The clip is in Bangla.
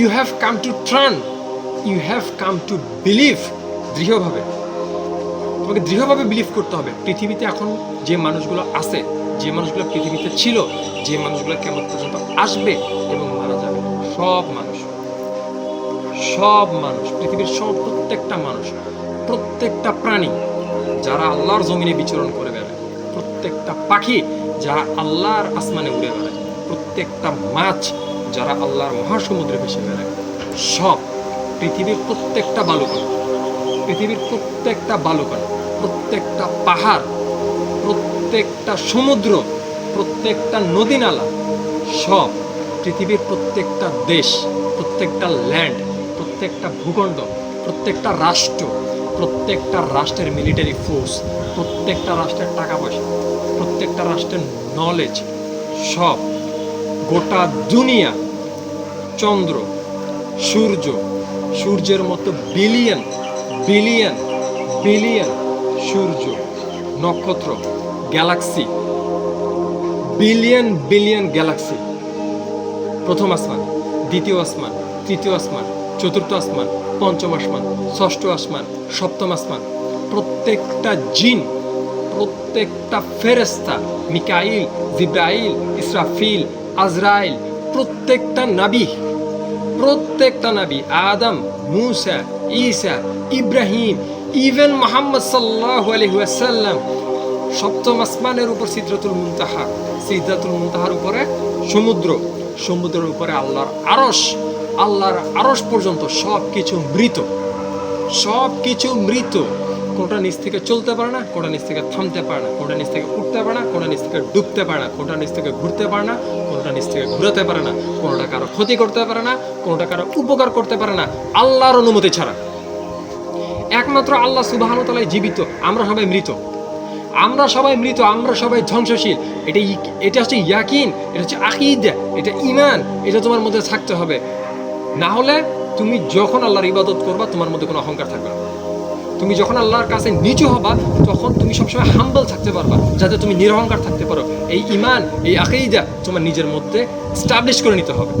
You have come to turn you have come to believe দৃঢ়ভাবে। তোমাকে দৃঢ়ভাবে বিলিভ করতে হবে। পৃথিবীতে এখন যে মানুষগুলো আছে, যে মানুষগুলো পৃথিবীতে ছিল, যে মানুষগুলো কেমন পর্যন্ত আসবে এবং মারা যাবে, সব মানুষ। সব মানুষ, পৃথিবীর সব প্রত্যেকটা মানুষ, প্রত্যেকটা প্রাণী, যারা আল্লাহর জমিনে বিচরণ করে বেড়ায়, প্রত্যেকটা পাখি, যারা আল্লাহর আসমানে উড়ে বেড়ায়, প্রত্যেকটা মাছ যারা আল্লাহর মহাসমুদ্রে ভেসে বেড়ায়, সব পৃথিবীর প্রত্যেকটা বালুকণ পৃথিবীর প্রত্যেকটা বালুকণ প্রত্যেকটা পাহাড়, প্রত্যেকটা সমুদ্র, প্রত্যেকটা নদী নালা সব পৃথিবীর প্রত্যেকটা দেশ, প্রত্যেকটা ল্যান্ড প্রত্যেকটা ভূখণ্ড, প্রত্যেকটা রাষ্ট্র, প্রত্যেকটা রাষ্ট্রের মিলিটারি ফোর্স প্রত্যেকটা রাষ্ট্রের টাকা পয়সা, প্রত্যেকটা রাষ্ট্রের নলেজ সব গোটা দুনিয়া চন্দ্র, সূর্য, সূর্যের মতো বিলিয়ন বিলিয়ন বিলিয়ন সূর্য, নক্ষত্র গ্যালাক্সি বিলিয়ন বিলিয়ন গ্যালাক্সি প্রথম আসমান, দ্বিতীয় আসমান, তৃতীয় আসমান, চতুর্থ আসমান, পঞ্চম আসমান, ষষ্ঠ আসমান, সপ্তম আসমান। প্রত্যেকটা জিন, প্রত্যেকটা ফেরেস্তা মিকাইল, জিব্রাইল, ইসরাফিল, আজরাইল প্রত্যেকটা নাবি প্রত্যেকটা নাবি, আদম, মুসা, ঈসা, ইব্রাহিম, ইভেন মোহাম্মদ সাল্লাহ আলহিহাসাল্লাম সপ্তম আসমানের উপর সিদ্রাতুল মুনতাহা। সিদ্ধাতুল মুনতাহার উপরে সমুদ্র, সমুদ্রের উপরে আল্লাহর আরস আল্লাহর আরস পর্যন্ত সব কিছু মৃত সব কিছু মৃত। কোনটা নিচ থেকে চলতে পারে না কোনটা নিচ থেকে থামতে পারে না কোনটা নিচ থেকে উঠতে পারে না কোনটা নিচ থেকে ডুবতে পারে না কোনটা নিচ থেকে ঘুরতে পারে না কোনটা নিচ থেকে ঘুরাতে পারে না, কোনটা কারও ক্ষতি করতে পারে না, কোনটা কারও উপকার করতে পারে না, আল্লাহর অনুমতি ছাড়া। একমাত্র আল্লাহ সুবাহানতালায় জীবিত, আমরা সবাই মৃত। আমরা সবাই মৃত, আমরা সবাই ধ্বংসশীল। এটা এটা হচ্ছে ইয়াকিন, এটা হচ্ছে আকিদ, এটা ইমান এটা তোমার মধ্যে থাকতে হবে। না হলে তুমি যখন আল্লাহর ইবাদত করবা, তোমার মধ্যে কোনো অহংকার থাকবে না। তুমি যখন আল্লাহর কাছে নিচু হবা, তখন তুমি সবসময় হাম্বল থাকতে পারবা, যাতে তুমি নিরহংকার থাকতে পারো। এই ইমান এই আকেইদা তোমার নিজের মধ্যে স্টাবলিশ করে নিতে হবে।